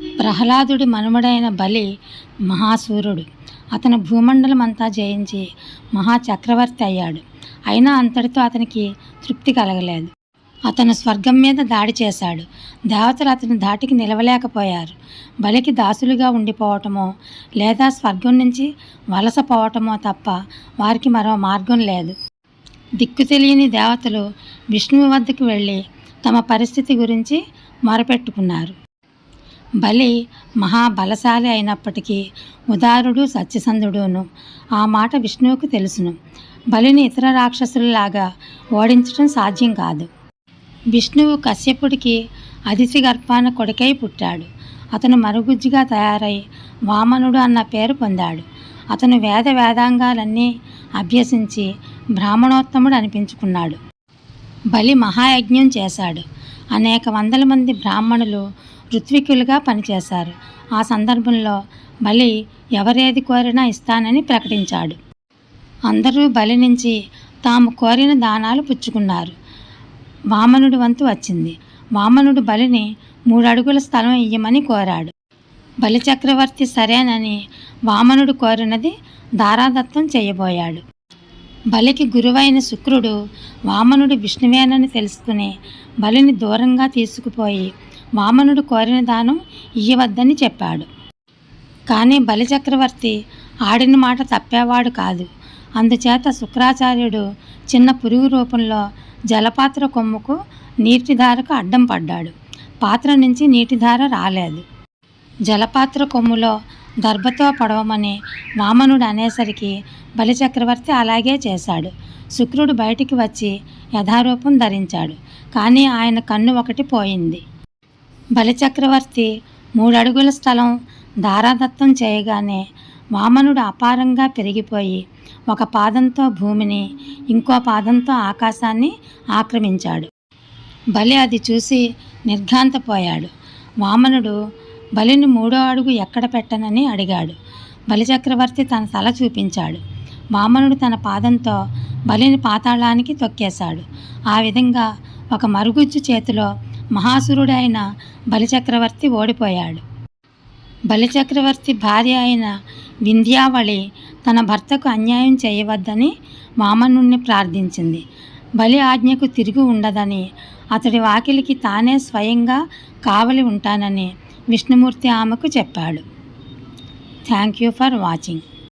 ప్రహ్లాదుడి మనుమడైన బలి మహాసూరుడు. అతను భూమండలం అంతా జయించి మహాచక్రవర్తి అయ్యాడు. అయినా అంతటితో అతనికి తృప్తి కలగలేదు. అతను స్వర్గం మీద దాడి చేశాడు. దేవతలు అతని దాటికి నిలవలేకపోయారు. బలికి దాసులుగా ఉండిపోవటమో లేదా స్వర్గం నుంచి వలసపోవటమో తప్ప వారికి మరో మార్గం లేదు. దిక్కు తెలియని దేవతలు విష్ణువు వద్దకు వెళ్ళి తమ పరిస్థితి గురించి మొరపెట్టుకున్నారు. బలి మహాబలశాలి అయినప్పటికీ ఉదారుడు సత్యసంధుడును. ఆ మాట విష్ణువుకు తెలుసును. బలిని ఇతర రాక్షసులలాగా ఓడించడం సాధ్యం కాదు. విష్ణువు కశ్యపుడికి అదితి గర్భాన కొడుకై పుట్టాడు. అతను మరుగుజ్జుగా తయారై వామనుడు అన్న పేరు పొందాడు. అతను వేద వేదాంగాలన్నీ అభ్యసించి బ్రాహ్మణోత్తముడు అనిపించుకున్నాడు. బలి మహాయజ్ఞం చేశాడు. అనేక వందల మంది బ్రాహ్మణులు ఋత్వికులుగా పనిచేశారు. ఆ సందర్భంలో బలి ఎవరేది కోరినా ఇస్తానని ప్రకటించాడు. అందరూ బలి నుంచి తాము కోరిన దానాలు పుచ్చుకున్నారు. వామనుడి వంతు వచ్చింది. వామనుడు బలిని మూడు అడుగుల స్థలం ఇయ్యమని కోరాడు. బలి చక్రవర్తి సరేనని వామనుడు కోరినది దారాదత్తం చేయబోయాడు. బలికి గురువైన శుక్రుడు వామనుడు విష్ణువేనని తెలుసుకుని బలిని దూరంగా తీసుకుపోయి వామనుడు కోరిన దానం ఇయ్యవద్దని చెప్పాడు. కానీ బలి చక్రవర్తి ఆడిన మాట తప్పేవాడు కాదు. అందుచేత శుక్రాచార్యుడు చిన్న పురుగు రూపంలో జలపాత్ర కొమ్ముకు నీటిధారకు అడ్డం పడ్డాడు. పాత్ర నుంచి నీటిధార రాలేదు. జలపాత్ర కొమ్ములో దర్భతో పడవమని వామనుడు అనేసరికి బలిచక్రవర్తి అలాగే చేశాడు. శుక్రుడు బయటికి వచ్చి యథారూపం ధరించాడు. కానీ ఆయన కన్ను ఒకటి పోయింది. బలిచక్రవర్తి మూడడుగుల స్థలం దారాదత్తం చేయగానే వామనుడు అపారంగా పెరిగిపోయి ఒక పాదంతో భూమిని ఇంకో పాదంతో ఆకాశాన్ని ఆక్రమించాడు. బలి అది చూసి నిర్ఘాంతపోయాడు. వామనుడు బలిని మూడో అడుగు ఎక్కడ పెట్టనని అడిగాడు. బలిచక్రవర్తి తన తల చూపించాడు. వామనుడు తన పాదంతో బలిని పాతాళానికి తొక్కేశాడు. ఆ విధంగా ఒక మరుగుజ్జు చేతిలో మహాసురుడైన బలిచక్రవర్తి ఓడిపోయాడు. బలిచక్రవర్తి భార్య అయిన వింధ్యావళి తన భర్తకు అన్యాయం చేయవద్దని వామనుణ్ణి ప్రార్థించింది. బలి ఆజ్ఞకు తిరిగి ఉండదని అతడి వాకిలికి తానే స్వయంగా కావలి ఉంటానని విష్ణుమూర్తి ఆమెకు చెప్పాడు. Thank you for watching.